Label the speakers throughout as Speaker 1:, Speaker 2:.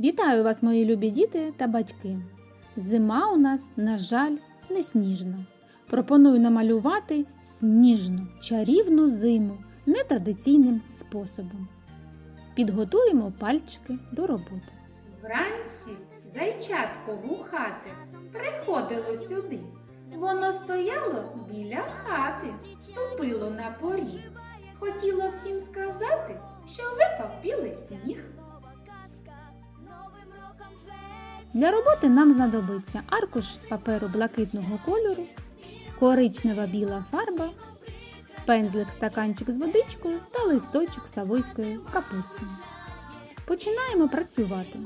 Speaker 1: Вітаю вас, мої любі діти та батьки. Зима у нас, на жаль, не сніжна. Пропоную намалювати сніжну, чарівну зиму нетрадиційним способом. Підготуємо пальчики до роботи.
Speaker 2: Вранці зайчатко вухате приходило сюди. Воно стояло біля хати, ступило на поріг. Хотіло всім сказати, що випав білий сніг.
Speaker 1: Для роботи нам знадобиться аркуш паперу блакитного кольору, коричнева біла фарба, пензлик стаканчик з водичкою та листочок савойської капусти. Починаємо працювати.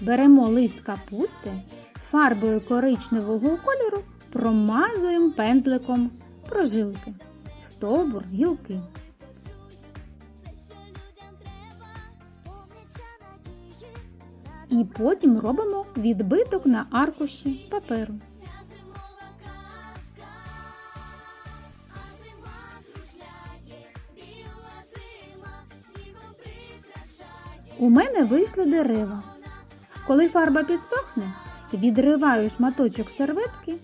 Speaker 1: Беремо лист капусти, фарбою коричневого кольору промазуємо пензликом прожилки, стовбур, гілки. І потім робимо відбиток на аркуші паперу. У мене вийшли дерева. Коли фарба підсохне, відриваю шматочок серветки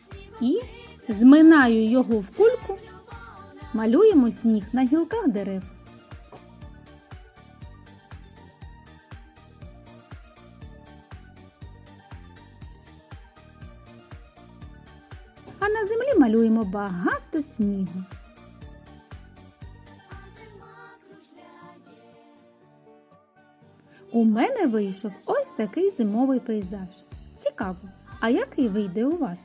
Speaker 1: і зминаю його в кульку, малюємо сніг на гілках дерев. А на землі малюємо багато снігу. У мене вийшов ось такий зимовий пейзаж. Цікаво, а який вийде у вас?